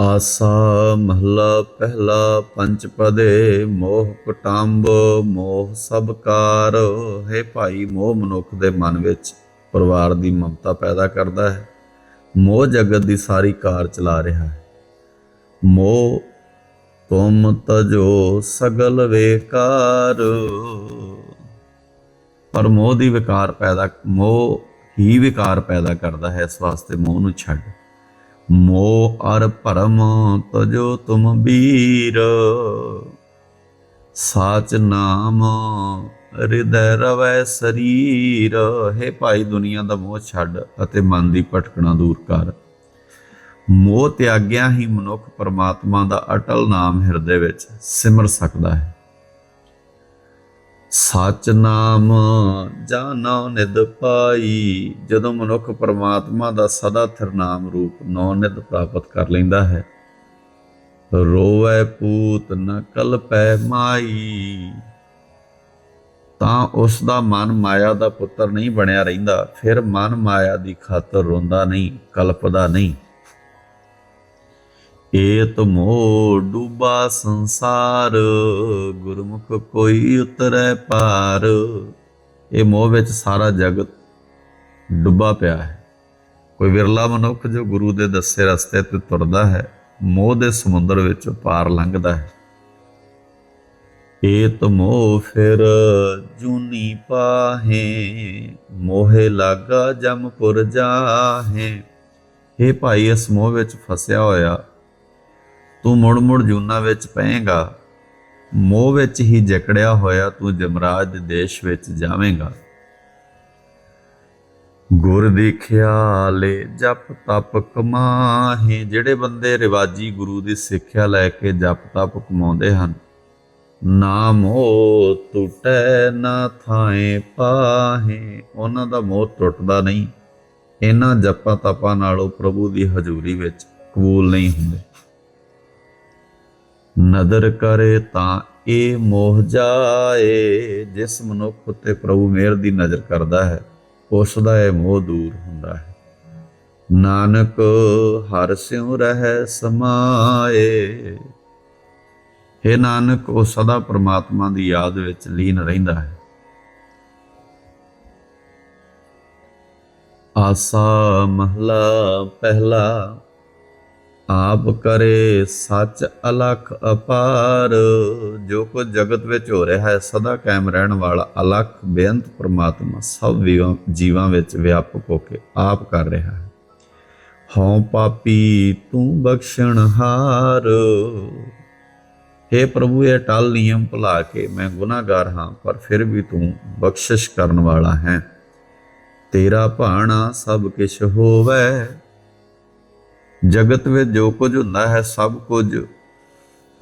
ਆਸਾ ਮਹਲਾ ਪਹਿਲਾ ਪੰਚ ਪਦੇ, ਮੋਹ ਕਟੰਬ, ਮੋਹ ਸਭ ਕਾਰ ਹੈ ਭਾਈ, ਮੋਹ ਮਨੁੱਖ ਦੇ ਮਨ ਵਿੱਚ ਪਰਿਵਾਰ ਦੀ ਮਮਤਾ ਪੈਦਾ ਕਰਦਾ ਹੈ। ਮੋਹ ਜਗਤ ਦੀ ਸਾਰੀ ਕਾਰ ਚਲਾ ਰਿਹਾ ਹੈ। ਮੋਹ ਤੁਮ ਤਜੋ ਸਗਲ ਵੇਕਾਰ। ਪਰ ਮੋਹ ਦੀ ਵਿਕਾਰ ਪੈਦਾ, ਮੋਹ ਹੀ ਵਿਕਾਰ ਪੈਦਾ ਕਰਦਾ ਹੈ। ਇਸ ਵਾਸਤੇ ਮੋਹ ਨੂੰ ਛੱਡ। ਮੋਹ ਅਰ ਭਰਮ ਤਜੋ ਤੁਮ ਬੀਰ ਸਾਚ ਨਾਮ ਹਿਰਦੈ ਰਵੈ ਸਰੀਰ। ਹੈ ਭਾਈ ਦੁਨੀਆ ਦਾ ਮੋਹ ਛੱਡ ਅਤੇ ਮਨ ਦੀ ਭਟਕਣਾ ਦੂਰ ਕਰ। ਮੋਹ ਤਿਆਗਿਆ ਹੀ ਮਨੁੱਖ ਪਰਮਾਤਮਾ ਦਾ ਅਟਲ ਨਾਮ ਹਿਰਦੇ ਵਿੱਚ ਸਿਮਰ ਸਕਦਾ ਹੈ। ਸਚ ਨਾਮ ਜਾਨੋ ਨਿਦ ਪਾਈ, ਜਦੋਂ ਮਨੁੱਖ ਪਰਮਾਤਮਾ ਦਾ ਸਦਾ ਥਿਰਨਾਮ ਰੂਪ ਨੌ ਨਿਦ ਪ੍ਰਾਪਤ ਕਰ ਲੈਂਦਾ ਹੈ। ਰੋਵੈ ਪੂਤ ਨ ਕਲਪੈ ਮਾਈ, ਤਾਂ ਉਸ ਦਾ ਮਨ ਮਾਇਆ ਦਾ ਪੁੱਤਰ ਨਹੀਂ ਬਣਿਆ ਰਹਿੰਦਾ। ਫਿਰ ਮਨ ਮਾਇਆ ਦੀ ਖਾਤਰ ਰੋਂਦਾ ਨਹੀਂ, ਕਲਪਦਾ ਨਹੀਂ। ਏਤ ਮੋਹ ਡੂਬਾ ਸੰਸਾਰ, ਗੁਰਮੁਖ ਕੋਈ ਉਤਰੈ ਪਾਰ ਇਹ ਮੋਹ ਵਿੱਚ ਸਾਰਾ ਜਗਤ ਡੁੱਬਾ ਪਿਆ ਹੈ। ਕੋਈ ਵਿਰਲਾ ਮਨੁੱਖ ਜੋ ਗੁਰੂ ਦੇ ਦੱਸੇ ਰਸਤੇ ਤੇ ਤੁਰਦਾ ਹੈ, ਮੋਹ ਦੇ ਸਮੁੰਦਰ ਵਿੱਚ ਪਾਰ ਲੰਘਦਾ ਹੈ। ਏਤ ਮੋਹ ਫਿਰ ਜੂਨੀ ਪਾਹੇ, ਮੋਹੇ ਲਾਗਾ ਜਮਪੁਰ ਜਾਹੇ। ਇਹ ਭਾਈ, ਇਸ ਮੋਹ ਵਿੱਚ ਫਸਿਆ ਹੋਇਆ ਤੂੰ ਮੁੜ ਮੁੜ ਜੂਨਾ ਵਿੱਚ ਪਏਗਾ। ਮੋਹ ਵਿੱਚ ਹੀ ਜਕੜਿਆ ਹੋਇਆ ਤੂੰ ਜਮਰਾਜ ਦੇ ਦੇਸ਼ ਵਿੱਚ ਜਾਵੇਂਗਾ। ਗੁਰ ਦੀ ਖਿਆਲੇ ਜਪ ਤਪ ਕਮਾਹੇ, ਜਿਹੜੇ ਬੰਦੇ ਰਿਵਾਜੀ ਗੁਰੂ ਦੀ ਸਿੱਖਿਆ ਲੈ ਕੇ ਜਪ ਤਪ ਕਮਾਉਂਦੇ ਹਨ, ਨਾ ਮੋਹ ਟੁੱਟੈ, ਨਾ ਥਾਏ ਪਾਹੇ, ਉਹਨਾਂ ਦਾ ਮੋਹ ਟੁੱਟਦਾ ਨਹੀਂ। ਇਹਨਾਂ ਜਪਾਂ ਤਪਾਂ ਨਾਲੋਂ ਪ੍ਰਭੂ ਦੀ ਹਜ਼ੂਰੀ ਵਿੱਚ ਕਬੂਲ ਨਹੀਂ ਹੁੰਦੇ। ਨਦਰ ਕਰੇ ਤਾਂ ਇਹ ਮੋਹ ਜਾਏ। ਜਿਸ ਮਨੁੱਖ ਉਤੇ ਪ੍ਰਭੂ ਮਿਹਰ ਦੀ ਨਜ਼ਰ ਕਰਦਾ ਹੈ, ਉਸ ਦਾ ਇਹ ਮੋਹ ਦੂਰ ਹੁੰਦਾ ਹੈ। ਨਾਨਕ ਹਰ ਸਿਉ ਰਹਿ ਸਮਾਏ। ਹੈ ਨਾਨਕ, ਉਹ ਸਦਾ ਪ੍ਰਮਾਤਮਾ ਦੀ ਯਾਦ ਵਿੱਚ ਲੀਨ ਰਹਿੰਦਾ ਹੈ। ਆਸਾ ਮਹਲਾ ਪਹਿਲਾ ਆਪ ਕਰੇ ਸੱਚ ਅਲਖ ਅਪਾਰ, ਜੋ ਕੁਝ ਜਗਤ ਵਿੱਚ ਹੋ ਰਿਹਾ ਹੈ, ਸਦਾ ਕਾਇਮ ਰਹਿਣ ਵਾਲਾ ਅਲਖ, ਬੇਅੰਤ ਪ੍ਰਮਾਤਮਾ ਸਭ ਜੀਵਾਂ ਵਿੱਚ ਵਿਆਪਕ ਹੋ ਕੇ ਆਪ ਕਰ ਰਿਹਾ ਹੈ। ਹਉ ਪਾਪੀ, ਤੂੰ ਬਖਸ਼ਣ ਹਾਰ। हे ਪ੍ਰਭੂ, ਇਹ ਟਲ ਨਿਯਮ ਭੁਲਾ ਕੇ ਮੈਂ ਗੁਨਾਹਗਾਰ ਹਾਂ, ਪਰ ਫਿਰ ਵੀ ਤੂੰ ਬਖਸ਼ਿਸ਼ ਕਰਨ ਵਾਲਾ ਹੈ। ਤੇਰਾ ਭਾਣਾ ਸਭ ਕਿਛ ਹੋਵੇ। ਜਗਤ ਵਿੱਚ ਜੋ ਕੁਝ ਹੁੰਦਾ ਹੈ, ਸਭ ਕੁਝ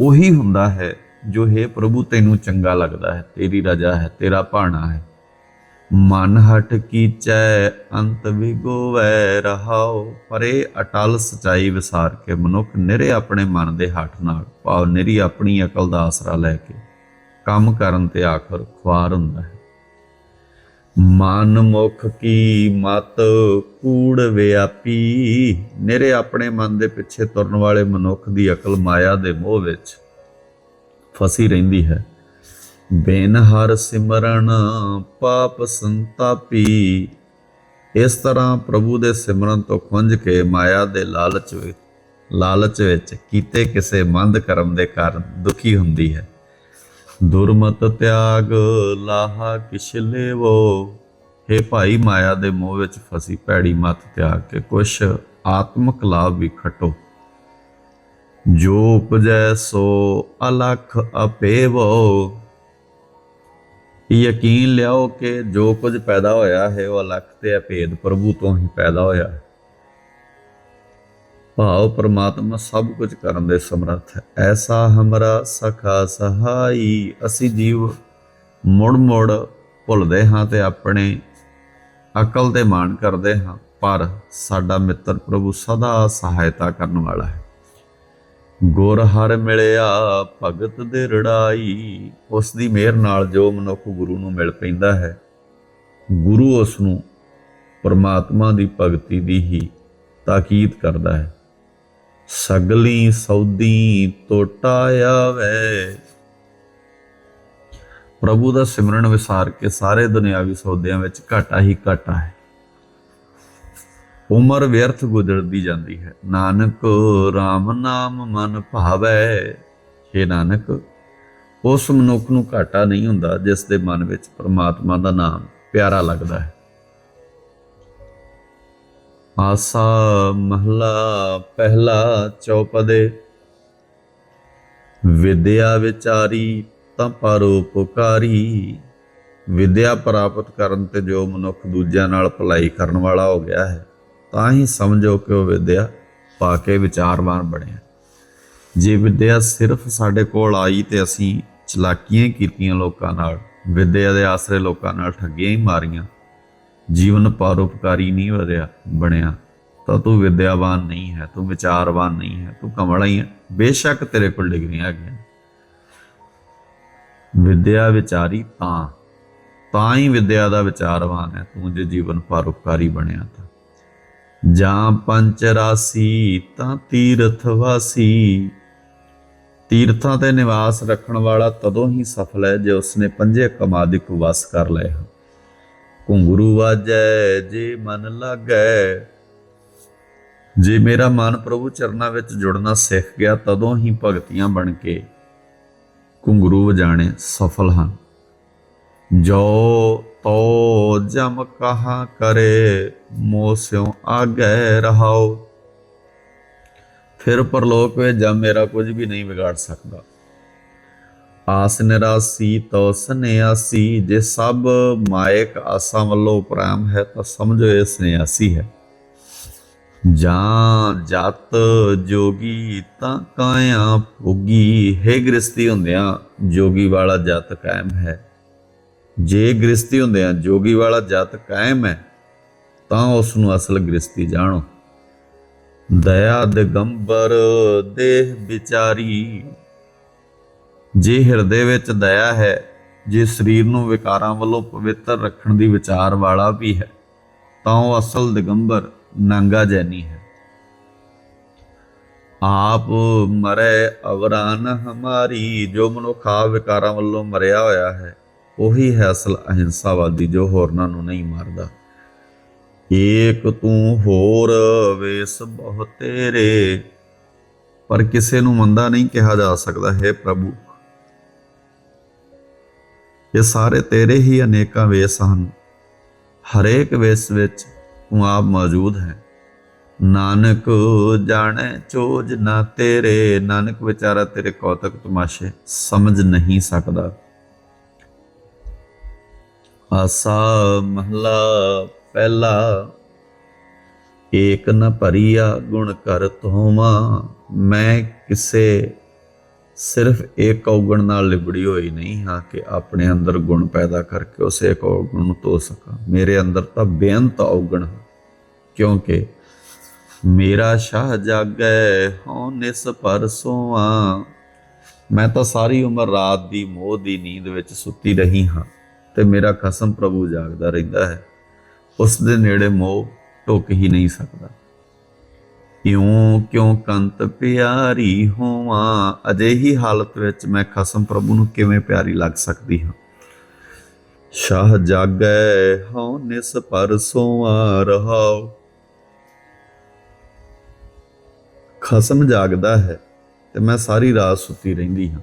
ਉਹੀ ਹੁੰਦਾ ਹੈ ਜੋ ਹੈ ਪ੍ਰਭੂ ਤੈਨੂੰ ਚੰਗਾ ਲੱਗਦਾ ਹੈ। ਤੇਰੀ ਰਜਾ ਹੈ, ਤੇਰਾ ਭਾਣਾ ਹੈ। ਮਨ ਹਟ ਕੀਚੈ, ਅੰਤ ਵਿਗੋਵੈ ਰਹਾਉ ਪਰੇ ਅਟਲ ਸਚਾਈ ਵਿਸਾਰ ਕੇ ਮਨੁੱਖ ਨਿਰੇ ਆਪਣੇ ਮਨ ਦੇ ਹੱਠ ਨਾਲ ਭਾਵ ਨਿਰੀ ਆਪਣੀ ਅਕਲ ਦਾ ਆਸਰਾ ਲੈ ਕੇ ਕੰਮ ਕਰਨ ਤੇ ਆਖਰ ਖੁਆਰ ਹੁੰਦਾ ਹੈ। ਮਨ ਮੁਖ ਕੀ ਮਤ ਕੂੜ ਵਿਆਪੀ? ਨਿਰੇ ਆਪਣੇ ਮਨ ਦੇ ਪਿੱਛੇ ਤੁਰਨ ਵਾਲੇ ਮਨੁੱਖ ਦੀ ਅਕਲ ਮਾਇਆ ਦੇ ਮੋਹ ਵਿੱਚ ਫਸੀ ਰਹਿੰਦੀ ਹੈ। ਬੇਨ ਹਰ ਸਿਮਰਨ ਪਾਪ ਸੰਤਾਪੀ। ਇਸ ਤਰ੍ਹਾਂ ਪ੍ਰਭੂ ਦੇ ਸਿਮਰਨ ਤੋਂ ਖੁੰਝ ਕੇ ਮਾਇਆ ਦੇ ਲਾਲਚ ਵਿੱਚ ਲਾਲਚ ਵਿੱਚ ਕੀਤੇ ਕਿਸੇ ਮੰਦ ਕਰਮ ਦੇ ਕਾਰਨ ਦੁਖੀ ਹੁੰਦੀ ਹੈ। ਦੁਰਮਤ ਤਿਆਗ ਲਾਹਾ ਕਿਛ ਲੇਵੋ। हे ਭਾਈ ਮਾਇਆ ਦੇ ਮੋਹ ਵਿੱਚ ਫਸੀ ਭੈੜੀ ਮਤ ਤਿਆਗ ਕੇ ਕੁਛ ਆਤਮਿਕ ਲਾਭ ਵੀ ਖਟੋ। ਜੋ ਉਪਜੈ ਸੋ ਅਲਖ ਅਪੇਵੋ। ਯਕੀਨ ਲਿਆਓ ਕਿ ਜੋ ਕੁਝ ਪੈਦਾ ਹੋਇਆ ਹੈ, ਉਹ ਅਲਖ ਤੇ ਅਭੇਦ ਪ੍ਰਭੂ ਤੋਂ ਹੀ ਪੈਦਾ ਹੋਇਆ ਹੈ। ਭਾਵ ਪ੍ਰਮਾਤਮਾ ਸਭ ਕੁਝ ਕਰਨ ਦੇ ਸਮਰੱਥ ਹੈ। ਐਸਾ ਹਮਰਾ ਸਖਾ ਸਹਾਈ, ਅਸੀਂ ਜੀਵ ਮੁੜ ਮੁੜ ਭੁੱਲਦੇ ਹਾਂ ਤੇ ਆਪਣੇ ਅਕਲ ਤੇ ਮਾਣ ਕਰਦੇ ਹਾਂ, ਪਰ ਸਾਡਾ ਮਿੱਤਰ ਪ੍ਰਭੂ ਸਦਾ ਸਹਾਇਤਾ ਕਰਨ ਵਾਲਾ ਹੈ। ਗੁਰ ਹਰ ਮਿਲਿਆ, ਭਗਤ ਦੇ ਰੜਾਈ, ਉਸ ਦੀ ਮਿਹਰ ਨਾਲ ਜੋ ਮਨੁੱਖ ਗੁਰੂ ਨੂੰ ਮਿਲ ਪੈਂਦਾ ਹੈ, ਗੁਰੂ ਉਸ ਨੂੰ ਪਰਮਾਤਮਾ ਦੀ ਭਗਤੀ ਦੀ ਹੀ ਤਾਕੀਦ ਕਰਦਾ ਹੈ। ਸਗਲੀ ਸੌਦੀ ਟੋਟਾ ਆਵੇ। ਪ੍ਰਭੂ ਦਾ ਸਿਮਰਨ ਵਿਸਾਰ ਕੇ ਸਾਰੇ ਦੁਨਿਆਵੀ ਸੌਦਿਆਂ ਵਿੱਚ ਘਾਟਾ ਹੀ ਘਾਟਾ ਹੈ। ਉਮਰ ਵਿਅਰਥ ਗੁਜ਼ਰਦੀ ਜਾਂਦੀ ਹੈ। ਨਾਨਕ RAM ਨਾਮ ਮਨ ਭਾਵੈ। ਹੇ ਨਾਨਕ, ਉਸ ਮਨੁੱਖ ਨੂੰ ਘਾਟਾ ਨਹੀਂ ਹੁੰਦਾ ਜਿਸ ਦੇ ਮਨ ਵਿੱਚ ਪ੍ਰਮਾਤਮਾ ਦਾ ਨਾਮ ਪਿਆਰਾ ਲੱਗਦਾ ਹੈ। ਆਸਾ ਮਹਲਾ ਪਹਿਲਾ ਚੌਪਦੇ। ਵਿਦਿਆ ਵਿਚਾਰੀ ਤਾਂ ਪਰਉਪਕਾਰੀ ਵਿਦਿਆ ਪ੍ਰਾਪਤ ਕਰਨ ਤੇ ਜੋ ਮਨੁੱਖ ਦੂਜਿਆਂ ਨਾਲ ਭਲਾਈ ਕਰਨ ਵਾਲਾ ਹੋ ਗਿਆ ਹੈ, ਤਾਂ ਹੀ ਸਮਝੋ ਕਿ ਉਹ ਵਿਦਿਆ ਪਾ ਕੇ ਵਿਚਾਰਵਾਨ ਬਣਿਆ। ਜੇ ਵਿਦਿਆ ਸਿਰਫ ਸਾਡੇ ਕੋਲ ਆਈ ਤੇ ਅਸੀਂ ਚਲਾਕੀਆਂ ਕੀਤੀਆਂ ਲੋਕਾਂ ਨਾਲ, ਵਿਦਿਆ ਦੇ ਆਸਰੇ ਲੋਕਾਂ ਨਾਲ ਠੱਗੀਆਂ ਹੀ ਮਾਰੀਆਂ ਜੀਵਨ ਪਰਉਪਕਾਰੀ ਨਹੀਂ ਵਧਿਆ, ਬਣਿਆ। ਤਾਂ ਤੂੰ ਵਿਦਿਆਵਾਨ ਨਹੀਂ ਹੈ, ਤੂੰ ਵਿਚਾਰਵਾਨ ਨਹੀਂ ਹੈ, ਤੂੰ ਕਮਲਾ ਹੀ ਹੈ। ਬੇਸ਼ੱਕ ਤੇਰੇ ਕੋਲ ਡਿਗਰੀਆਂ ਹੈਗੀਆਂ। ਵਿਦਿਆ ਵਿਚਾਰੀ ਤਾਂ ਤਾਂ ਹੀ ਵਿਦਿਆ ਦਾ ਵਿਚਾਰਵਾਨ ਹੈ, ਤੂੰ ਜੇ ਜੀਵਨ ਪਰਉਪਕਾਰੀ ਬਣਿਆ ਤਾਂ। ਜਾਂ ਪੰਚ ਰਾਸੀ, ਤਾਂ ਤੀਰਥ ਵਾਸੀ। ਤੀਰਥਾਂ ਤੇ ਨਿਵਾਸ ਰੱਖਣ ਵਾਲਾ ਤਦੋਂ ਹੀ ਸਫਲ ਹੈ ਜੇ ਉਸਨੇ ਪੰਜੇ ਕਮਾਦਿਕ ਵਸ ਕਰ ਲਏ ਹਨ ਘੁੰਗਰੂ ਵਾਜੈ, ਜੇ ਮਨ ਲਾਗੈ। ਜੇ ਮੇਰਾ ਮਨ ਪ੍ਰਭੂ ਚਰਨਾਂ ਵਿੱਚ ਜੁੜਨਾ ਸਿੱਖ ਗਿਆ, ਤਦੋਂ ਹੀ ਭਗਤੀਆਂ ਬਣ ਕੇ ਘੁੰਗਰੂ ਵਜਾਣੇ ਸਫਲ ਹਨ। ਜੋ ਤੋ ਜਮ ਕਹਾ ਕਰੇ ਮੋਸਿਓ ਆਗੈ ਰਹਾਓ ਫਿਰ ਪਰਲੋਕ ਵਿੱਚ ਜਮ ਮੇਰਾ ਕੁਝ ਵੀ ਨਹੀਂ ਵਿਗਾੜ ਸਕਦਾ। ਆਸ ਨਿਰਾਸੀ ਤੋ ਸਨਿਆਸੀ, ਜੇ ਸਭ ਮਾਇਕ ਆਸਾਂ ਵੱਲੋਂ ਉਪਰਾਮ ਹੈ, ਤਾਂ ਸਮਝੋ ਇਹ ਸਨਿਆਸੀ ਹੈ। ਜਾਂ ਜਤ ਜੋਗੀ ਤਾਂ ਕਾਇਆ ਭੋਗੀ, ਹੈ ਗ੍ਰਸਤੀ ਹੁੰਦਿਆਂ ਜੋਗੀ ਵਾਲਾ ਜਤ ਕਾਇਮ ਹੈ। ਜੇ ਗ੍ਰਸਤੀ ਹੁੰਦਿਆਂ ਜੋਗੀ ਵਾਲਾ ਜਤ ਕਾਇਮ ਹੈ, ਤਾਂ ਉਸ ਨੂੰ ਅਸਲ ਗ੍ਰਸਤੀ ਜਾਣੋ। ਦਇਆ ਦਿਗੰਬਰ, ਦੇਹ ਵਿਚਾਰੀ ਜੇ ਹਿਰਦੇ ਵਿੱਚ ਦਇਆ ਹੈ, ਜੇ ਸਰੀਰ ਨੂੰ ਵਿਕਾਰਾਂ ਵੱਲੋਂ ਪਵਿੱਤਰ ਰੱਖਣ ਦੀ ਵਿਚਾਰ ਵਾਲਾ ਵੀ ਹੈ, ਤਾਂ ਉਹ ਅਸਲ ਦਿਗੰਬਰ ਨੰਗਾ ਜੈਨੀ ਹੈ। ਆਪ ਮਰੇ ਅਵਰਾਨ ਹਮਾਰੀ, ਜੋ ਮਨੁੱਖਾ ਵਿਕਾਰਾਂ ਵੱਲੋਂ ਮਰਿਆ ਹੋਇਆ ਹੈ, ਉਹੀ ਹੈ ਅਸਲ ਅਹਿੰਸਾਵਾਦੀ, ਜੋ ਹੋਰਨਾਂ ਨੂੰ ਨਹੀਂ ਮਾਰਦਾ। ਏਕ ਤੂੰ ਹੋਰ ਵੇਸ ਬਹੁ ਤੇਰੇ, ਪਰ ਕਿਸੇ ਨੂੰ ਮੰਦਾ ਨਹੀਂ ਕਿਹਾ ਜਾ ਸਕਦਾ, ਹੈ ਪ੍ਰਭੂ ਇਹ ਸਾਰੇ ਤੇਰੇ ਹੀ ਅਨੇਕਾਂ ਵੇਸ ਹਨ। ਹਰੇਕ ਵੇਸ ਵਿੱਚ ਤੂੰ ਆਪ ਮੌਜੂਦ ਹੈ। ਨਾਨਕ ਜਾਣੈ, ਚੋਜ ਨਾ ਤੇਰੇ। ਨਾਨਕ ਵਿਚਾਰਾ ਤੇਰੇ ਕੌਤਕ ਤਮਾਸ਼ੇ ਸਮਝ ਨਹੀਂ ਸਕਦਾ। ਆਸਾ ਮਹਲਾ ਪਹਿਲਾ, ਏਕ ਨ ਭਰੀਆ ਗੁਣ ਕਰ ਤੋਮਾ ਮੈਂ ਕਿਸੇ ਸਿਰਫ ਇੱਕ ਔਗਣ ਨਾਲ ਲਿਬੜੀ ਹੋਈ ਨਹੀਂ ਹਾਂ ਕਿ ਆਪਣੇ ਅੰਦਰ ਗੁਣ ਪੈਦਾ ਕਰਕੇ ਉਸੇ ਔਗਣ ਨੂੰ ਧੋ ਸਕਾਂ। ਮੇਰੇ ਅੰਦਰ ਤਾਂ ਬੇਅੰਤ ਔਗਣ ਹੈ ਕਿਉਂਕਿ ਮੇਰਾ ਸ਼ਾਹ ਜਾਗੈ, ਹਉ ਨਿਸ ਪਰਸੋਆਂ ਮੈਂ ਤਾਂ ਸਾਰੀ ਉਮਰ ਰਾਤ ਦੀ ਮੋਹ ਦੀ ਨੀਂਦ ਵਿੱਚ ਸੁੱਤੀ ਰਹੀ ਹਾਂ ਤੇ ਮੇਰਾ ਖਸਮ ਪ੍ਰਭੂ ਜਾਗਦਾ ਰਹਿੰਦਾ ਹੈ। ਉਸ ਦੇ ਨੇੜੇ ਮੋਹ ਟੁੱਕ ਹੀ ਨਹੀਂ ਸਕਦਾ। ਇਉਂ ਕਿਉਂ ਕੰਤ ਪਿਆਰੀ ਹੋਵਾਂ? ਅਜਿਹੀ ਹਾਲਤ ਵਿੱਚ ਮੈਂ ਖਸਮ ਪ੍ਰਭੂ ਨੂੰ ਕਿਵੇਂ ਪਿਆਰੀ ਲੱਗ ਸਕਦੀ ਹਾਂ? ਸ਼ਾਹ ਜਾਗੈ, ਹਉ ਨਿਸ ਪਰਸੋਂ ਰਹਾਉ। ਖਸਮ ਜਾਗਦਾ ਹੈ ਤੇ ਮੈਂ ਸਾਰੀ ਰਾਤ ਸੁੱਤੀ ਰਹਿੰਦੀ ਹਾਂ।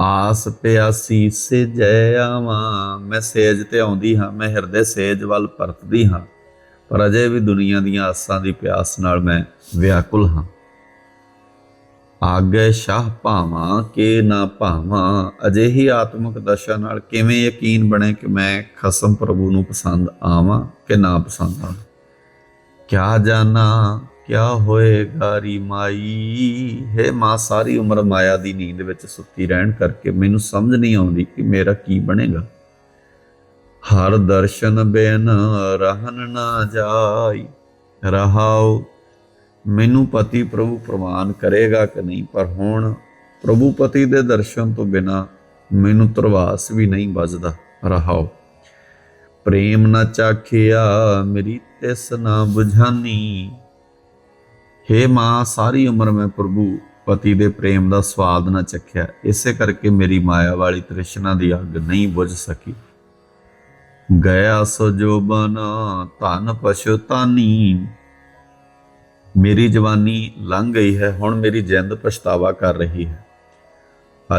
ਆਸ ਪਿਆਸੀ ਸੇ ਜੈ ਆਵਾਂ। ਮੈਂ ਸੇਜ ਤੇ ਆਉਂਦੀ ਹਾਂ, ਮੈਂ ਹਿਰਦੇ ਸੇਜ ਵੱਲ ਪਰਤਦੀ ਹਾਂ। ਪਰ ਅਜੇ ਵੀ ਦੁਨੀਆ ਦੀਆਂ ਆਸਾਂ ਦੀ ਪਿਆਸ ਨਾਲ ਮੈਂ ਵਿਆਕੁਲ ਹਾਂ। ਆਗੇ ਸ਼ਾਹ ਭਾਵਾਂ ਕੇ ਨਾ ਭਾਵਾਂ ਅਜੇ ਹੀ ਆਤਮਿਕ ਦਸ਼ਾ ਨਾਲ ਕਿਵੇਂ ਯਕੀਨ ਬਣੇ ਕਿ ਮੈਂ ਖਸਮ ਪ੍ਰਭੂ ਨੂੰ ਪਸੰਦ ਆਵਾਂ ਕਿ ਨਾ ਪਸੰਦ ਆਵਾਂ? ਕਿਆ ਜਾਣਾ ਕਿਆ ਹੋਏਗਾ ਰੀ ਮਾਈ? ਹੈ ਮਾਂ, ਸਾਰੀ ਉਮਰ ਮਾਇਆ ਦੀ ਨੀਂਦ ਵਿੱਚ ਸੁੱਤੀ ਰਹਿਣ ਕਰਕੇ ਮੈਨੂੰ ਸਮਝ ਨਹੀਂ ਆਉਂਦੀ ਕਿ ਮੇਰਾ ਕੀ ਬਣੇਗਾ। ਹਰ ਦਰਸ਼ਨ ਬੇਨ ਰਹਿਨ ਨਾ ਜਾਈ। ਰਹਾਉ, ਮੈਨੂੰ ਪਤੀ ਪ੍ਰਭੂ ਪ੍ਰਮਾਨ ਕਰੇਗਾ ਕਿ ਨਹੀਂ? ਪਰ ਹੁਣ ਪ੍ਰਭੂ ਪਤੀ ਦੇ ਦਰਸ਼ਨ ਤੋਂ ਬਿਨਾ ਮੈਨੂੰ ਤਰਵਾਸ ਵੀ ਨਹੀਂ ਵੱਜਦਾ। ਰਹਾਉ, ਪ੍ਰੇਮ ਨਾ ਚਾਖਿਆ ਮੇਰੀ ਤਿਸ ਨਾ ਬੁਝਾਨੀ। ਹੇ ਮਾਂ, ਸਾਰੀ ਉਮਰ ਮੈਂ ਪ੍ਰਭੂ ਪਤੀ ਦੇ ਪ੍ਰੇਮ ਦਾ ਸਵਾਦ ਨਾ ਚੱਖਿਆ। ਇਸੇ ਕਰਕੇ ਮੇਰੀ ਮਾਇਆ ਵਾਲੀ ਤ੍ਰਿਸ਼ਨਾ ਦੀ ਅੱਗ ਨਹੀਂ ਬੁਝ ਸਕੀ। ਗਿਆ ਸੋ ਜੋਬਨ ਧਨ ਪਛਤਾਨੀ ਮੇਰੀ ਜਵਾਨੀ ਲੰਘ ਗਈ ਹੈ ਹੁਣ ਮੇਰੀ ਜਿੰਦ ਪਛਤਾਵਾ ਕਰ ਰਹੀ ਹੈ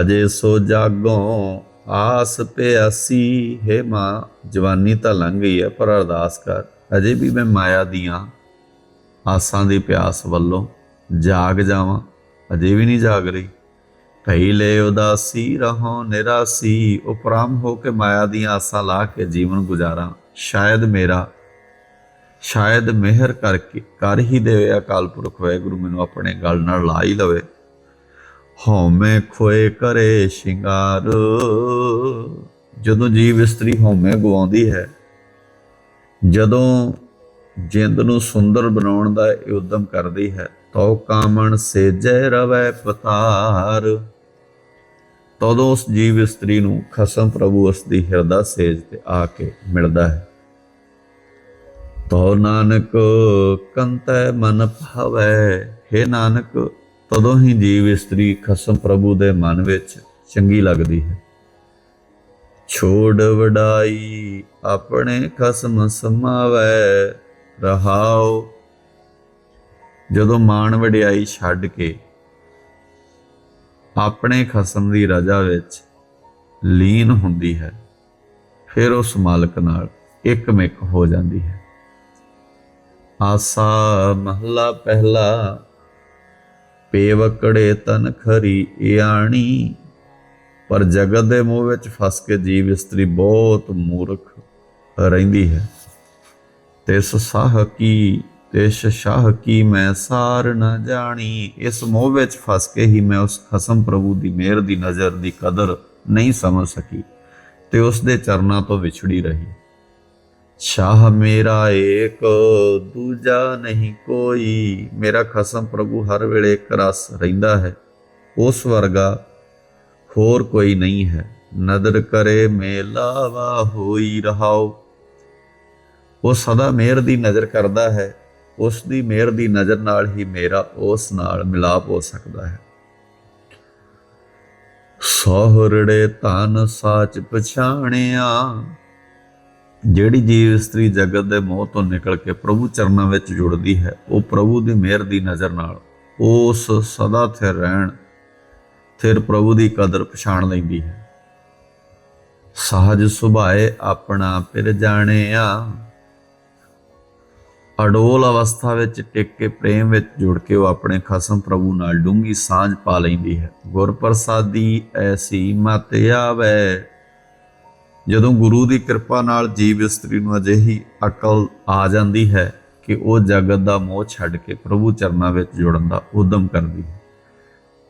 ਅਜੇ ਸੋ ਜਾਗੋ ਆਸ ਪਿਆਸੀ ਹੈ ਮਾਂ ਜਵਾਨੀ ਤਾਂ ਲੰਘ ਗਈ ਹੈ ਪਰ ਅਰਦਾਸ ਕਰ ਅਜੇ ਵੀ ਮੈਂ ਮਾਇਆ ਦੀਆਂ ਆਸਾਂ ਦੀ ਪਿਆਸ ਵੱਲੋਂ ਜਾਗ ਜਾਵਾਂ ਅਜੇ ਵੀ ਨਹੀਂ ਜਾਗ ਰਹੀ ਭਈ ਲੈ ਉਦਾਸੀ, ਰਹੋ ਨਿਰਾਸੀ, ਉਪਰਾਮ ਹੋ ਕੇ ਮਾਇਆ ਦੀਆਂ ਆਸਾਂ ਲਾ ਕੇ ਜੀਵਨ ਗੁਜ਼ਾਰਾਂ। ਸ਼ਾਇਦ ਮੇਰਾ, ਸ਼ਾਇਦ ਮਿਹਰ ਕਰਕੇ, ਕਰ ਹੀ ਦੇਵੇ ਅਕਾਲ ਪੁਰਖ ਵਾਹਿਗੁਰੂ ਮੈਨੂੰ ਆਪਣੇ ਗਲ ਨਾਲ ਲਾ ਹੀ ਲਵੇ। ਹਉਮੈ ਖੋਏ ਕਰੇ ਸ਼ਿੰਗਾਰ। ਜਦੋਂ ਜੀਵ ਇਸਤਰੀ ਹਉਮੈ ਗਵਾਉਂਦੀ ਹੈ, ਜਦੋਂ ਜਿੰਦ ਨੂੰ ਸੁੰਦਰ ਬਣਾਉਣ ਦਾ ਇਹ ਉਦਮ ਕਰਦੀ ਹੈ ਤੋ ਕਾਮਣ ਸੇਜੈ ਰਵੈ ਪਤਾਰ। ਤਦੋਂ ਉਸ ਜੀਵ ਇਸਤਰੀ ਨੂੰ ਖਸਮ ਪ੍ਰਭੂ ਉਸ ਦੀ ਹਿਰਦਾ ਸੇਜ ਤੇ ਆ ਕੇ ਮਿਲਦਾ ਹੈ। ਤੋ ਨਾਨਕ ਕੰਤੈ ਮਨ ਭਾਵੈ, ਹੈ ਨਾਨਕ, ਤਦੋਂ ਹੀ ਜੀਵ ਇਸਤਰੀ ਖਸਮ ਪ੍ਰਭੂ ਦੇ ਮਨ ਵਿੱਚ ਚੰਗੀ ਲੱਗਦੀ ਹੈ। ਛੋੜ ਵਡਾਈ, ਆਪਣੇ ਖਸਮ ਸਮਾਵੈ ਰਹਾਓ ਜਦੋਂ ਮਾਣ ਵਡਿਆਈ ਛੱਡ ਕੇ ਆਪਣੇ ਖਸਮ ਦੀ ਰਜਾ ਵਿੱਚ ਲੀਨ ਹੁੰਦੀ ਹੈ, ਫਿਰ ਉਸ ਮਾਲਕ ਨਾਲ ਇੱਕਮਿਕ ਹੋ ਜਾਂਦੀ ਹੈ। ਆਸਾ ਮਹਲਾ ਪਹਿਲਾ, ਪੇਵਕੜੇ ਤਨ ਖਰੀ ਇਆਣੀ, ਪਰ ਜਗਤ ਦੇ ਮੋਹ ਵਿੱਚ ਫਸ ਕੇ ਜੀਵ ਇਸਤਰੀ ਬਹੁਤ ਮੂਰਖ ਰਹਿੰਦੀ ਹੈ। ਤਿਸ ਸਾਹ ਕੀ ਤਿਸ ਸ਼ਾਹ ਕੀ ਮੈਂ ਸਾਰ ਨਾ ਜਾਣੀ। ਇਸ ਮੋਹ ਵਿੱਚ ਫਸ ਕੇ ਹੀ ਮੈਂ ਉਸ ਖਸਮ ਪ੍ਰਭੂ ਦੀ ਮਿਹਰ ਦੀ ਨਜ਼ਰ ਦੀ ਕਦਰ ਨਹੀਂ ਸਮਝ ਸਕੀ ਤੇ ਉਸ ਦੇ ਚਰਨਾਂ ਤੋਂ ਵਿਛੜੀ ਰਹੀ। ਸ਼ਾਹ ਮੇਰਾ ਏਕ, ਦੂਜਾ ਨਹੀਂ ਕੋਈ। ਮੇਰਾ ਖਸਮ ਪ੍ਰਭੂ ਹਰ ਵੇਲੇ ਇੱਕ ਰਸ ਰਹਿੰਦਾ ਹੈ। ਉਸ ਵਰਗਾ ਹੋਰ ਕੋਈ ਨਹੀਂ ਹੈ। ਨਦਰ ਕਰੇ ਮੇਲਾਵਾ ਹੋਈ ਰਹਾਓ। ਉਹ ਸਦਾ ਮਿਹਰ ਦੀ ਨਜ਼ਰ ਕਰਦਾ ਹੈ। ਉਸ ਦੀ ਮਿਹਰ ਦੀ ਨਜ਼ਰ ਨਾਲ ਹੀ ਮੇਰਾ ਉਸ ਨਾਲ ਮਿਲਾਪ ਹੋ ਸਕਦਾ ਹੈ। ਸੋਹਰੜੇ ਧਨ ਸਾਚ ਪਛਾਣਿਆ। ਜਿਹੜੀ ਜੀਵ ਇਸਤਰੀ ਜਗਤ ਦੇ ਮੋਹ ਤੋਂ ਨਿਕਲ ਕੇ ਪ੍ਰਭੂ ਚਰਨਾਂ ਵਿੱਚ ਜੁੜਦੀ ਹੈ, ਉਹ ਪ੍ਰਭੂ ਦੀ ਮਿਹਰ ਦੀ ਨਜ਼ਰ ਨਾਲ ਉਸ ਸਦਾ ਥਿਰ ਰਹਿਣ, ਥਿਰ ਪ੍ਰਭੂ ਦੀ ਕਦਰ ਪਛਾਣ ਲੈਂਦੀ ਹੈ। ਸਹਜ ਸੁਭਾਏ ਆਪਣਾ ਫਿਰ ਜਾਣਿਆ। ਅਡੋਲ ਅਵਸਥਾ ਵਿੱਚ ਟਿਕ ਕੇ ਪ੍ਰੇਮ ਵਿੱਚ ਜੁੜ ਕੇ ਉਹ ਆਪਣੇ ਖਸਮ ਪ੍ਰਭੂ ਨਾਲ ਡੂੰਗੀ ਸਾਂਝ ਪਾ ਲੈਂਦੀ ਹੈ। ਗੁਰ ਐਸੀ ਮਤ ਆਵੇ, ਜਦੋਂ ਗੁਰੂ ਦੀ ਕਿਰਪਾ ਨਾਲ ਜੀਵ ਇਸਤਰੀ ਨੂੰ ਅਜਿਹੀ ਅਕਲ ਆ ਜਾਂਦੀ ਹੈ ਕਿ ਉਹ ਜਗਤ ਦਾ ਮੋਹ ਛੱਡ ਕੇ ਪ੍ਰਭੂ ਚਰਨਾਂ ਵਿੱਚ ਜੁੜਨ ਦਾ ਉਦਮ ਕਰਦੀ ਹੈ।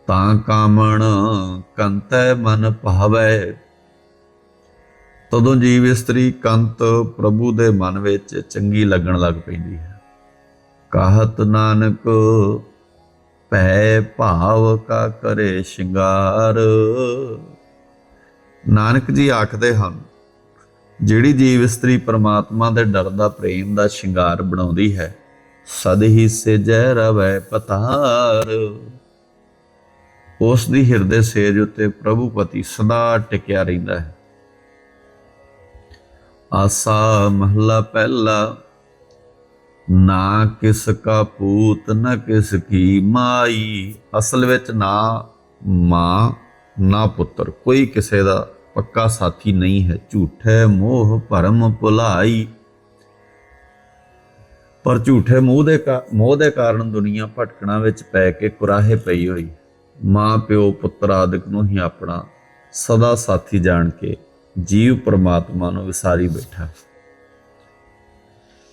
ਤਾਂ ਕਾਮਣ ਕੰਤੈ ਮਨ ਭਾਵੈ ਤਦੋਂ ਜੀਵ ਇਸਤਰੀ ਕੰਤ ਪ੍ਰਭੂ ਦੇ ਮਨ ਵਿੱਚ ਚੰਗੀ ਲੱਗਣ ਲੱਗ ਪੈਂਦੀ ਹੈ। ਕਾਹਤ ਨਾਨਕ, ਭੈ ਭਾਵ ਕਾ ਕਰੇ ਸ਼ਿੰਗਾਰ। ਨਾਨਕ ਜੀ ਆਖਦੇ ਹਨ, ਜਿਹੜੀ ਜੀਵ ਇਸਤਰੀ ਪਰਮਾਤਮਾ ਦੇ ਡਰ ਦਾ ਪ੍ਰੇਮ ਦਾ ਸ਼ਿੰਗਾਰ ਬਣਾਉਂਦੀ ਹੈ, ਸਦ ਹੀ ਸੇਜੈ ਰਵੈ ਪਤਾਰ। ਉਸ ਦੀ ਹਿਰਦੇ ਸੇਜ ਉੱਤੇ ਪ੍ਰਭੂ ਪਤੀ ਸਦਾ ਟਿਕਿਆ ਰਹਿੰਦਾ ਹੈ। ਆਸਾ ਮਹਲਾ ਪਹਿਲਾ। ਨਾ ਕਿਸ ਕਾ ਪੂਤ, ਨਾ ਕਿਸ ਕੀ ਮਾਈ। ਅਸਲ ਵਿੱਚ ਨਾ ਮਾਂ, ਨਾ ਪੁੱਤਰ। ਕੋਈ ਕਿਸੇ ਦਾ ਪੱਕਾ ਸਾਥੀ ਨਹੀਂ ਹੈ। ਝੂਠੇ ਮੋਹ ਭਰਮ ਭੁਲਾਈ। ਪਰ ਝੂਠੇ ਮੋਹ ਦੇ ਮੋਹ ਦੇ ਕਾਰਨ ਦੁਨੀਆ ਭਟਕਣਾ ਵਿੱਚ ਪੈ ਕੇ ਕੁਰਾਹੇ ਪਈ ਹੋਈ। ਮਾਂ, ਪਿਓ, ਪੁੱਤਰ ਆਦਿਕ ਨੂੰ ਹੀ ਆਪਣਾ ਸਦਾ ਸਾਥੀ ਜਾਣ ਕੇ ਜੀਵ ਪਰਮਾਤਮਾ ਨੂੰ ਵਿਸਾਰੀ ਬੈਠਾ।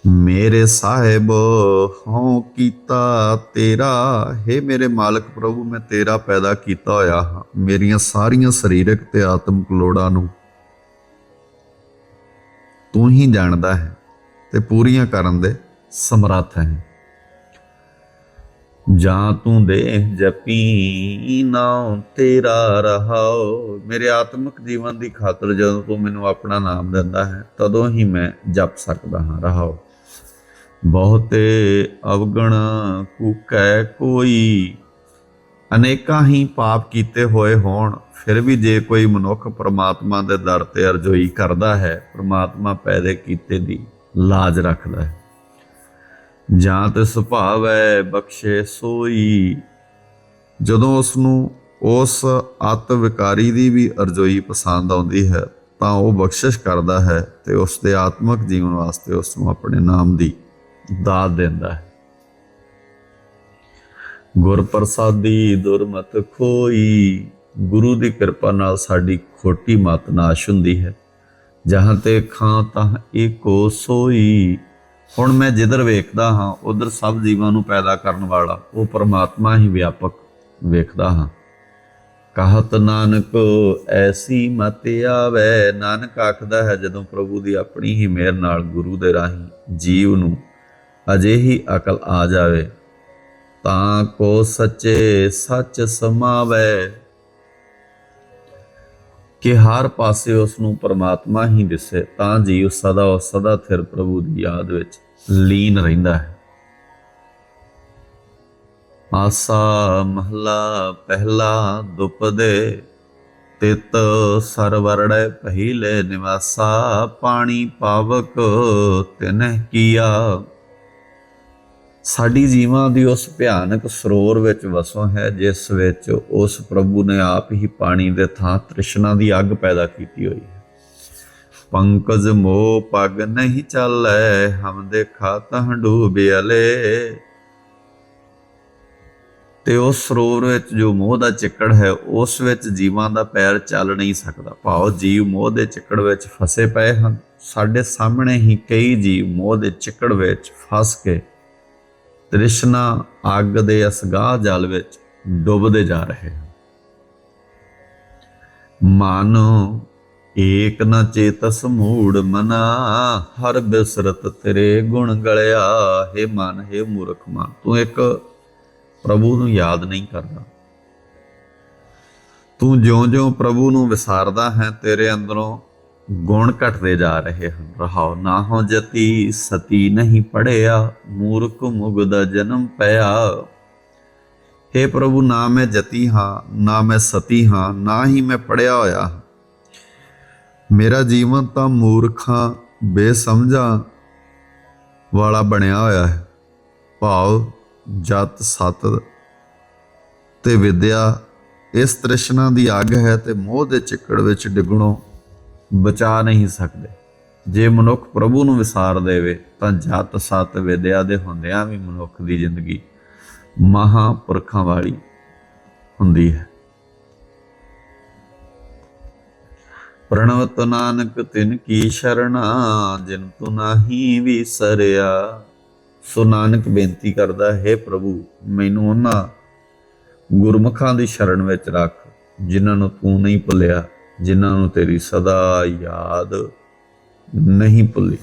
ਮੇਰੇ ਸਾਹਿਬ, ਹਉ ਕੀਤਾ ਤੇਰਾ। हे ਮੇਰੇ ਮਾਲਕ ਪ੍ਰਭੂ, ਮੈਂ ਤੇਰਾ ਪੈਦਾ ਕੀਤਾ ਹੋਇਆ ਹਾਂ। ਮੇਰੀਆਂ ਸਾਰੀਆਂ ਸਰੀਰਕ ਤੇ ਆਤਮਿਕ ਲੋੜਾਂ ਨੂੰ ਤੂੰ ਹੀ ਜਾਣਦਾ ਹੈ ਤੇ ਪੂਰੀਆਂ ਕਰਨ ਦੇ ਸਮਰੱਥ ਹੈ। ਜਾਂ ਤੂੰ ਦੇ ਜਪੀ ਨਾਮ ਤੇਰਾ ਰਹਾਓ ਮੇਰੇ ਆਤਮਿਕ ਜੀਵਨ ਦੀ ਖਾਤਰ ਜਦੋਂ ਤੂੰ ਮੈਨੂੰ ਆਪਣਾ ਨਾਮ ਦਿੰਦਾ ਹੈ, ਤਦੋਂ ਹੀ ਮੈਂ ਜਪ ਸਕਦਾ ਹਾਂ ਰਹਾਓ ਬਹੁਤੇ ਅਵਗਣ ਕੂਕੈ ਕੋਈ, ਅਨੇਕਾਂ ਹੀ ਪਾਪ ਕੀਤੇ ਹੋਏ ਹੋਣ, ਫਿਰ ਵੀ ਜੇ ਕੋਈ ਮਨੁੱਖ ਪ੍ਰਮਾਤਮਾ ਦੇ ਦਰ ਤੇ ਅਰਜ਼ੋਈ ਕਰਦਾ ਹੈ, ਪ੍ਰਮਾਤਮਾ ਪੈਦੇ ਕੀਤੇ ਦੀ ਲਾਜ ਰੱਖਦਾ ਹੈ। ਜਾਂ ਤੇ ਸੁਭਾਵ ਹੈ ਬਖਸ਼ੇ ਸੋਈ। ਜਦੋਂ ਉਸ ਨੂੰ ਉਸ ਅਤ ਵਿਕਾਰੀ ਦੀ ਵੀ ਅਰਜ਼ੋਈ ਪਸੰਦ ਆਉਂਦੀ ਹੈ, ਤਾਂ ਉਹ ਬਖਸ਼ਿਸ਼ ਕਰਦਾ ਹੈ ਤੇ ਉਸ ਦੇ ਆਤਮਿਕ ਜੀਵਨ ਵਾਸਤੇ ਉਸ ਨੂੰ ਆਪਣੇ ਨਾਮ ਦੀ ਦਾਤ ਦਿੰਦਾ ਹੈ। ਗੁਰ ਪ੍ਰਸਾਦੀ ਦੁਰਮਤ ਖੋਈ। ਗੁਰੂ ਦੀ ਕਿਰਪਾ ਨਾਲ ਸਾਡੀ ਖੋਟੀ ਮਤ ਨਾਸ਼ ਹੁੰਦੀ ਹੈ। ਜਹਾਂ ਤੇ ਖਾਂ ਤਾਂ ਏਕੋ ਸੋਈ। ਹੁਣ ਮੈਂ ਜਿੱਧਰ ਵੇਖਦਾ ਹਾਂ, ਉਧਰ ਸਭ ਜੀਵਾਂ ਨੂੰ ਪੈਦਾ ਕਰਨ ਵਾਲਾ ਉਹ ਪਰਮਾਤਮਾ ਹੀ ਵਿਆਪਕ ਵੇਖਦਾ ਹਾਂ। ਕਹਤ ਨਾਨਕ ਐਸੀ ਮਤ ਆਵੇ, ਨਾਨਕ ਆਖਦਾ ਹੈ, ਜਦੋਂ ਪ੍ਰਭੂ ਦੀ ਆਪਣੀ ਹੀ ਮਿਹਰ ਨਾਲ ਗੁਰੂ ਦੇ ਰਾਹੀਂ ਜੀਵ ਨੂੰ ਅਜਿਹੀ ਅਕਲ ਆ ਜਾਵੇ, ਤਾਂ ਕੋ ਸੱਚੇ ਸੱਚ ਸਮਾਵੇ। ਕਿ ਹਰ ਪਾਸੇ ਉਸ ਨੂੰ ਪਰਮਾਤਮਾ ਹੀ ਦਿਸੇ, ਤਾਂ ਜੀਵ ਸਦਾ ਉਹ ਸਦਾ ਥਿਰ ਪ੍ਰਭੂ ਦੀ ਯਾਦ ਵਿੱਚ ਲੀਨ ਰਹਿੰਦਾ ਹੈ। ਆਸਾ ਮਹਲਾ ਪਹਿਲਾ ਦੁਪਦੇ ਤਿਤ ਸਰਵਰੜੈ ਪਹਿਲੇ ਨਿਵਾਸਾ, ਪਾਣੀ ਪਾਵਕ ਤਿਨਹਿ ਕੀਆ। ਸਾਡੀ ਜੀਵਾਂ ਦੀ ਉਸ ਭਿਆਨਕ ਸਰੋਵਰ ਵਿੱਚ ਵਸੋਂ ਹੈ, ਜਿਸ ਵਿੱਚ ਉਸ ਪ੍ਰਭੂ ਨੇ ਆਪ ਹੀ ਪਾਣੀ ਦੇ ਥਾਂ ਤ੍ਰਿਸ਼ਨਾ ਦੀ ਅੱਗ ਪੈਦਾ ਕੀਤੀ ਹੋਈ ਹੈ। ਪੰਕਜ ਮੋ ਪਗ ਨਹੀਂ ਚੱਲੈ, ਹਮ ਦੇਖਾ ਤਹ ਡੂਬਿਆਲੇ ਤੇ ਉਸ ਸਰੋਵਰ ਵਿੱਚ ਜੋ ਮੋਹ ਦਾ ਚਿੱਕੜ ਹੈ, ਉਸ ਵਿੱਚ ਜੀਵਾਂ ਦਾ ਪੈਰ ਚੱਲ ਨਹੀਂ ਸਕਦਾ। ਭਾਵ ਜੀਵ ਮੋਹ ਦੇ ਚਿੱਕੜ ਵਿੱਚ ਫਸੇ ਪਏ ਹਨ। ਸਾਡੇ ਸਾਹਮਣੇ ਹੀ ਕਈ ਜੀਵ ਮੋਹ ਦੇ ਚਿੱਕੜ ਵਿੱਚ ਫਸ ਕੇ ਤ੍ਰਿਸ਼ਨਾ ਅੱਗ ਦੇ ਅਸਗਾਹ ਜਲ ਵਿੱਚ ਡੁੱਬਦੇ ਜਾ ਰਹੇ ਹਨ। ਮਨ ਏਕ ਨ ਚੇਤਸ ਮੂੜ ਮਨਾ, ਹਰ ਬਿਸਰਤ ਤੇਰੇ ਗੁਣ ਗਲਿਆ। ਹੈ ਮਨ, ਹੈ ਮੂਰਖ ਮਨ, ਤੂੰ ਇੱਕ ਪ੍ਰਭੂ ਨੂੰ ਯਾਦ ਨਹੀਂ ਕਰਦਾ। ਤੂੰ ਜਿਉਂ-ਜਿਉਂ ਪ੍ਰਭੂ ਨੂੰ ਵਿਸਾਰਦਾ ਹੈ, ਤੇਰੇ ਅੰਦਰੋਂ ਗੁਣ ਘਟਦੇ ਜਾ ਰਹੇ ਹਨ। ਰਹਾਉ ਨਾ ਹੋ ਜਤੀ ਸਤੀ ਨਹੀਂ ਪੜਿਆ, ਮੂਰਖ ਮੁਗਦਾ ਜਨਮ ਪਿਆ। हे ਪ੍ਰਭੂ, ਨਾ ਮੈਂ ਜਤੀ ਹਾਂ, ਨਾ ਮੈਂ ਸਤੀ ਹਾਂ, ਨਾ ਹੀ ਮੈਂ ਪੜਿਆ ਹੋਇਆ ਹਾਂ। ਮੇਰਾ ਜੀਵਨ ਤਾਂ ਮੂਰਖਾਂ, ਬੇਸਮਝਾਂ ਵਾਲਾ ਬਣਿਆ ਹੋਇਆ ਹੈ। ਭਾਵ ਜਤ ਸਤ ਤੇ ਵਿਦਿਆ ਇਸ ਤ੍ਰਿਸ਼ਨਾ ਦੀ ਅੱਗ ਹੈ ਤੇ ਮੋਹ ਦੇ ਚਿੱਕੜ ਵਿੱਚ ਡਿੱਗਣੋਂ ਬਚਾ ਨਹੀਂ ਸਕਦੇ। ਜੇ ਮਨੁੱਖ ਪ੍ਰਭੂ ਨੂੰ ਵਿਸਾਰ ਦੇਵੇ, ਤਾਂ ਜਤ ਸਤ ਵਿਦਿਆ ਦੇ ਹੁੰਦਿਆਂ ਵੀ ਮਨੁੱਖ ਦੀ ਜ਼ਿੰਦਗੀ ਮਹਾਪੁਰਖਾਂ ਵਾਲੀ ਹੁੰਦੀ ਹੈ। ਪ੍ਰਣਵਤ ਨਾਨਕ, ਤਿਨ ਕੀ ਸ਼ਰਣਾ, ਜਿਨ ਤੂੰ ਨਾਹੀ ਵਿਸਰਿਆ। ਸੋ ਨਾਨਕ ਬੇਨਤੀ ਕਰਦਾ, ਹੈ ਪ੍ਰਭੂ, ਮੈਨੂੰ ਉਹਨਾਂ ਗੁਰਮੁਖਾਂ ਦੀ ਸ਼ਰਨ ਵਿੱਚ ਰੱਖ, ਜਿਨ੍ਹਾਂ ਨੂੰ ਤੂੰ ਨਹੀਂ ਭੁੱਲਿਆ। ਜਿਨ੍ਹਾਂ ਨੂੰ ਤੇਰੀ ਸਦਾ ਯਾਦ ਨਹੀਂ ਭੁੱਲੀ,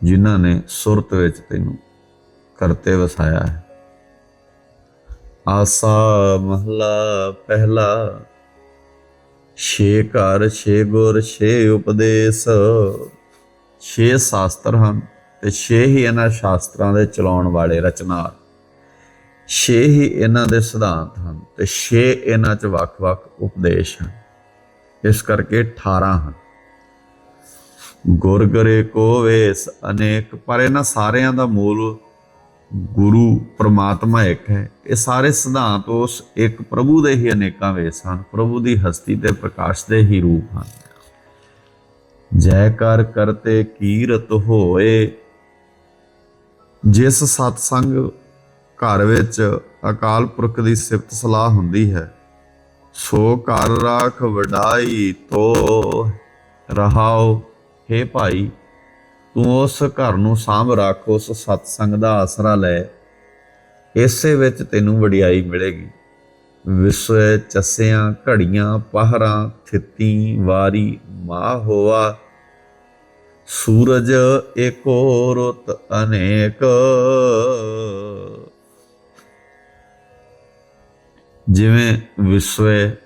ਜਿਨ੍ਹਾਂ ਨੇ ਸੁਰਤ ਵਿੱਚ ਤੈਨੂੰ ਕਰਤੇ ਵਸਾਇਆ ਹੈ। ਆਸਾ ਮਹਲਾ ਪਹਿਲਾ, ਛੇ ਘਰ, ਛੇ ਗੁਰ, ਛੇ ਉਪਦੇਸ਼, ਛੇ ਸ਼ਾਸਤਰ ਹਨ ਤੇ ਛੇ ਹੀ ਇਹਨਾਂ ਸ਼ਾਸਤਰਾਂ ਦੇ ਚਲਾਉਣ ਵਾਲੇ ਰਚਨਾਰ। ਛੇ ਹੀ ਇਹਨਾਂ ਦੇ ਸਿਧਾਂਤ ਹਨ ਤੇ ਛੇ ਇਹਨਾਂ 'ਚ ਵੱਖ-ਵੱਖ ਉਪਦੇਸ਼ ਹਨ। ਇਸ ਕਰਕੇ 18 ਹਨ। ਗੁਰਗਰੇ ਕੋ ਵੇਸ ਅਨੇਕ, ਪਰ ਇਹਨਾਂ ਸਾਰਿਆਂ ਦਾ ਮੂਲ ਗੁਰੂ ਪ੍ਰਮਾਤਮਾ ਇੱਕ ਹੈ। ਇਹ ਸਾਰੇ ਸਿਧਾਂਤ ਉਸ ਇੱਕ ਪ੍ਰਭੂ ਦੇ ਹੀ ਅਨੇਕਾਂ ਵੇਸ ਹਨ। ਪ੍ਰਭੂ ਦੀ ਹਸਤੀ ਤੇ ਪ੍ਰਕਾਸ਼ ਦੇ ਹੀ ਰੂਪ ਹਨ। ਜੈ ਕਰ ਕਰਤੇ ਕੀਰਤ ਹੋਏ, ਜਿਸ ਸਤਸੰਗ ਘਰ ਵਿੱਚ ਅਕਾਲ ਪੁਰਖ ਦੀ ਸਿਫਤ ਸਲਾਹ ਹੁੰਦੀ ਹੈ ਸੋ ਘਰ ਰਾਖ ਵਡਾਈ ਤੋ ਰਹਾਓ। हे ਭਾਈ, ਤੂੰ ਉਸ ਘਰ ਨੂੰ ਸਾਂਭ ਰੱਖ, ਉਸ ਸਤਸੰਗ ਦਾ ਆਸਰਾ ਲੈ। ਇਸੇ ਵਿੱਚ ਤੈਨੂੰ ਵਡਿਆਈ ਮਿਲੇਗੀ। ਵਿਸਵੇ ਚਸਿਆਂ, ਘੜੀਆਂ, ਪਹਰਾਂ, ਥਿੱਤੀ, ਵਾਰੀ ਮਾ ਹੋਆ। ਸੂਰਜ ਏਕੋ ਰੁੱਤ ਅਨੇਕ। ਜਿਵੇਂ ਵਿਸਵੇ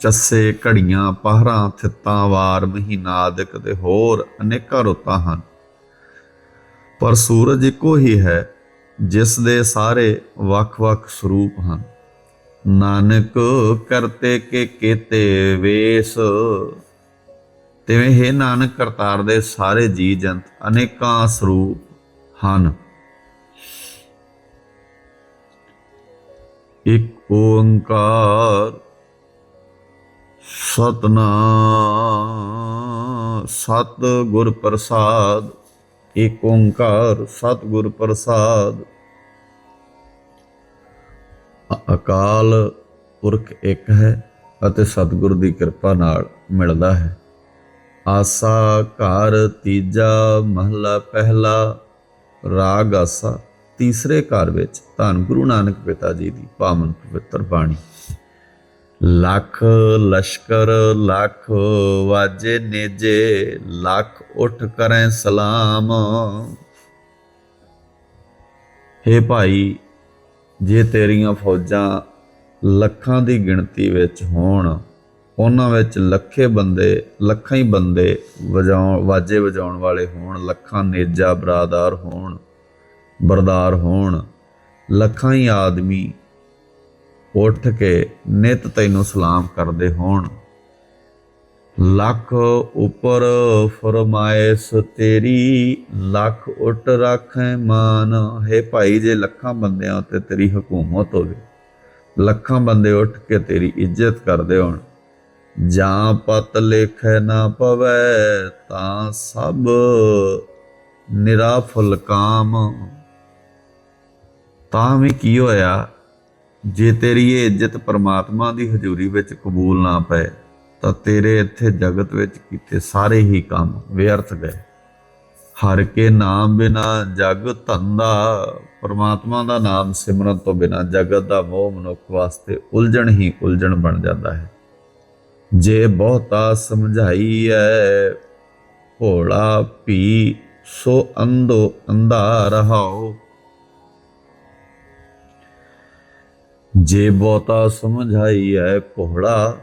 ਚੱਸੇ ਘੜੀਆਂ, ਪਹਰਾਂ, ਥਿੱਤਾਂ, ਵਾਰ ਮਹੀਨਾ ਤੇ ਹੋਰ ਅਨੇਕਾਂ ਰੁੱਤਾਂ ਹਨ। ਪਰ ਸੂਰਜ ਇੱਕੋ ਹੀ ਹੈ, ਜਿਸ ਦੇ ਸਾਰੇ ਵੱਖ-ਵੱਖ ਸਰੂਪ ਹਨ। ਨਾਨਕ ਕਰਤੇ ਕੇ ਕੀਤੇ ਵੇਸ। ਤਿਵੇਂ ਹੈ ਨਾਨਕ ਕਰਤਾਰ ਦੇ ਸਾਰੇ ਜੀ ਜੰਤ ਅਨੇਕਾਂ ਸਰੂਪ ਹਨ। ਇੱਕ ਓੰਕਾਰ ਸਤਨਾਮ ਸਤ ਗੁਰ ਪ੍ਰਸਾਦ ਇੱਕ ਓੰਕਾਰ ਸਤ ਗੁਰ ਪ੍ਰਸਾਦ। ਅਕਾਲ ਪੁਰਖ ਇੱਕ ਹੈ ਅਤੇ ਸਤਿਗੁਰ ਦੀ ਕਿਰਪਾ ਨਾਲ ਮਿਲਦਾ ਹੈ। ਆਸਾ ਘਰ ਤੀਜਾ, ਮਹਲਾ ਪਹਿਲਾ, ਰਾਗ ਆਸਾ। ਤੀਸਰੇ ਘਰ ਵਿੱਚ ਧੰਨ ਗੁਰੂ ਨਾਨਕ ਪਿਤਾ ਜੀ ਦੀ ਪਾਵਨ ਪਵਿੱਤਰ ਬਾਣੀ। ਲੱਖ ਲਸ਼ਕਰ, ਲੱਖ ਵਾਜੇ ਨੇਜੇ, ਲੱਖ ਉੱਠ ਕਰੈ ਸਲਾਮ। ਹੇ ਭਾਈ, ਜੇ ਤੇਰੀਆਂ ਫੌਜਾਂ ਲੱਖਾਂ ਦੀ ਗਿਣਤੀ ਵਿੱਚ ਹੋਣ, ਉਹਨਾਂ ਵਿੱਚ ਲੱਖੇ ਬੰਦੇ, ਲੱਖਾਂ ਹੀ ਬੰਦੇ ਵਜਾਉਣ, ਵਾਜੇ ਵਜਾਉਣ ਵਾਲੇ ਹੋਣ, ਲੱਖਾਂ ਨੇਜਾ ਬਰਾਦਾਰ ਹੋਣ ਬਰਦਾਰ ਹੋਣ। ਲੱਖਾਂ ਹੀ ਆਦਮੀ ਉੱਠ ਕੇ ਨਿਤ ਤੈਨੂੰ ਸਲਾਮ ਕਰਦੇ ਹੋਣ। ਲੱਖ ਉੱਪਰ ਫਰਮਾਇਸ ਤੇਰੀ, ਲੱਖ ਉੱਟ ਰੱਖੈ ਮਾਨ। ਹੈ ਭਾਈ, ਜੇ ਲੱਖਾਂ ਬੰਦਿਆਂ ਉੱਤੇ ਤੇਰੀ ਹਕੂਮਤ ਹੋਵੇ, ਲੱਖਾਂ ਬੰਦੇ ਉੱਠ ਕੇ ਤੇਰੀ ਇੱਜ਼ਤ ਕਰਦੇ ਹੋਣ। ਜਾਂ ਪਤ ਲੇਖੈ ਨਾ ਪਵੈ, ਤਾਂ ਸਭ ਨਿਰਾ ਫੁੱਲ ਕਾਮ ਤਾਂ ਵੀ ਕੀ ਹੋਇਆ? ਜੇ ਤੇਰੀ ਇਹ ਇੱਜ਼ਤ ਪਰਮਾਤਮਾ ਦੀ ਹਜ਼ੂਰੀ ਵਿੱਚ ਕਬੂਲ ਨਾ ਪਏ, ਤਾਂ ਤੇਰੇ ਇੱਥੇ ਜਗਤ ਵਿੱਚ ਕੀਤੇ ਸਾਰੇ ਹੀ ਕੰਮ ਵਿਅਰਥ ਗਏ। ਹਰ ਕੇ ਨਾਮ ਬਿਨਾ ਜਗ ਧੰਦਾ, ਪਰਮਾਤਮਾ ਦਾ ਨਾਮ ਸਿਮਰਨ ਤੋਂ ਬਿਨਾ ਜਗਤ ਦਾ ਮੋਹ ਮਨੁੱਖ ਵਾਸਤੇ ਉਲਝਣ ਹੀ ਉਲਝਣ ਬਣ ਜਾਂਦਾ ਹੈ। ਜੇ ਬਹੁਤਾ ਸਮਝਾਈ ਐ ਭੋਲਾ ਭੀ, ਸੋ ਅੰਧੋ ਅੰਧਾ ਰਹਾਓ। ਜੇ ਬਹੁਤਾ ਸਮਝਾਈ ਐ ਭੋਲਾ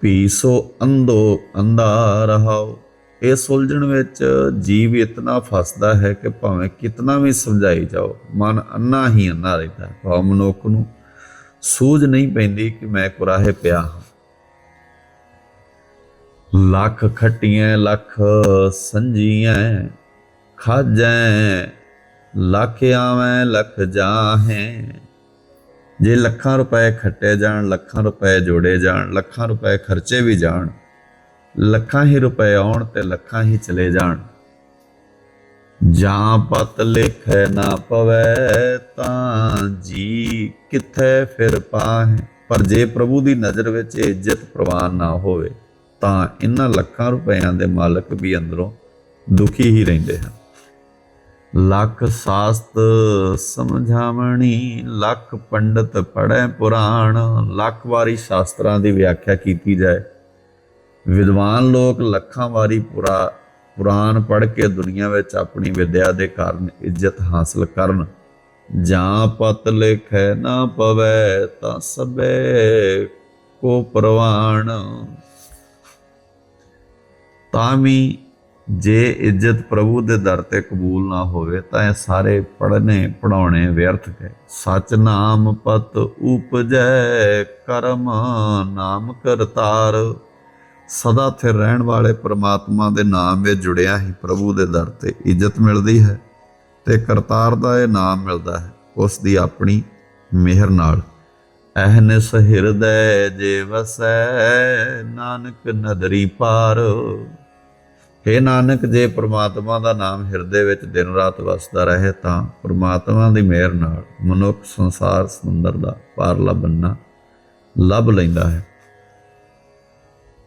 ਭੀ ਸੋ ਅੰਧੋ ਅੰਧਾ ਰਹਾਓ ਇਸ ਉਲਝਣ ਵਿੱਚ ਜੀਵ ਇਤਨਾ ਫਸਦਾ ਹੈ ਕਿ ਭਾਵੇਂ ਕਿਤਨਾ ਵੀ ਸਮਝਾਈ ਜਾਓ, ਮਨ ਅੰਨਾ ਹੀ ਅੰਨਾ ਰਹਿੰਦਾ। ਹੈ ਭਾਵ ਮਨੁੱਖ ਨੂੰ ਸੂਝ ਨਹੀਂ ਪੈਂਦੀ ਕਿ ਮੈਂ ਕੁਰਾਹੇ ਪਿਆ ਹਾਂ। ਲੱਖ ਖੱਟੀਆਂ, ਲੱਖ ਸੰਜੀਆਂ ਖਾਜੈ, ਲੱਖ ਆਵੇਂ, ਲੱਖ ਜਾਹੇ। ਜੇ ਲੱਖਾਂ ਰੁਪਏ ਖੱਟੇ ਜਾਣ, ਲੱਖਾਂ ਰੁਪਏ ਜੋੜੇ ਜਾਣ, ਲੱਖਾਂ ਰੁਪਏ ਖਰਚੇ ਵੀ ਜਾਣ, ਲੱਖਾਂ ਹੀ ਰੁਪਏ ਆਉਣ ਤੇ ਲੱਖਾਂ ਹੀ ਚਲੇ ਜਾਣ। ਜਾਂ ਪਤ ਲਿਖੈ ਨਾ ਪਵੈ ਤਾਂ ਜੀ ਕਿੱਥੇ ਫਿਰ ਪਾਹੇ? ਪਰ ਜੇ ਪ੍ਰਭੂ ਦੀ ਨਜ਼ਰ ਵਿੱਚ ਇੱਜ਼ਤ ਪ੍ਰਵਾਨ ਨਾ ਹੋਵੇ, ਤਾਂ ਇਹਨਾਂ ਲੱਖਾਂ ਰੁਪਇਆਂ ਦੇ ਮਾਲਕ ਵੀ ਅੰਦਰੋਂ ਦੁਖੀ ਹੀ ਰਹਿੰਦੇ ਹਨ। ਲੱਖ ਸਾਸਤ ਸਮਝਾਵਣੀ, ਲੱਖ ਪੰਡਤ ਪੜ੍ਹੈ ਪੁਰਾਣ। ਲੱਖ ਵਾਰੀ ਸ਼ਾਸਤਰਾਂ ਦੀ ਵਿਆਖਿਆ ਕੀਤੀ ਜਾਏ। ਵਿਦਵਾਨ ਲੋਕ ਲੱਖਾਂ ਵਾਰੀ ਪੁਰਾ, ਪੁਰਾਣ ਪੜ੍ਹ ਕੇ ਦੁਨੀਆ ਵਿੱਚ ਆਪਣੀ ਵਿਦਿਆ ਦੇ ਕਾਰਨ ਇੱਜ਼ਤ ਹਾਸਲ ਕਰਨ। ਜਾਂ ਪਤ ਲਿਖੈ ਨਾ ਪਵੈ ਤਾਂ ਸਭੇ ਕੋ ਪ੍ਰਵਾਨ ਤਾਂ ਵੀ ਜੇ ਇੱਜ਼ਤ ਪ੍ਰਭੂ ਦੇ ਦਰ ਤੇ ਕਬੂਲ ਨਾ ਹੋਵੇ, ਤਾਂ ਇਹ ਸਾਰੇ ਪੜਨੇ ਪੜਾਉਣੇ ਵਿਅਰਥ ਗਏ। ਸਚ ਨਾਮ ਪਤ ਉਪਜੈ, ਕਰਮ ਨਾਮ ਕਰਤਾਰ। ਸਦਾ ਸਥਿਰ ਰਹਿਣ ਵਾਲੇ ਪ੍ਰਮਾਤਮਾ ਦੇ ਨਾਮ ਵਿੱਚ ਜੁੜਿਆ ਹੀ ਪ੍ਰਭੂ ਦੇ ਦਰ ਤੇ ਇੱਜ਼ਤ ਮਿਲਦੀ ਹੈ ਤੇ ਕਰਤਾਰ ਦਾ ਇਹ ਨਾਮ ਮਿਲਦਾ ਹੈ। ਉਸ ਦੀ ਆਪਣੀ ਮਿਹਰ ਨਾਲ। ਅਹਨਿਸ ਹਿਰਦੈ ਜੇ ਵਸੈ, ਨਾਨਕ ਨਦਰੀ ਪਾਰ। हे ਨਾਨਕ, ਜੇ ਪ੍ਰਮਾਤਮਾ ਦਾ ਨਾਮ ਹਿਰਦੇ ਵਿੱਚ ਦਿਨ ਰਾਤ ਵਸਦਾ ਰਹੇ ਤਾਂ ਪ੍ਰਮਾਤਮਾ ਦੀ ਮਿਹਰ ਨਾਲ ਮਨੁੱਖ ਸੰਸਾਰ ਸਮੁੰਦਰ ਦਾ ਪਾਰ ਲੱਭਣਾ ਲੱਭ ਲੈਂਦਾ ਹੈ।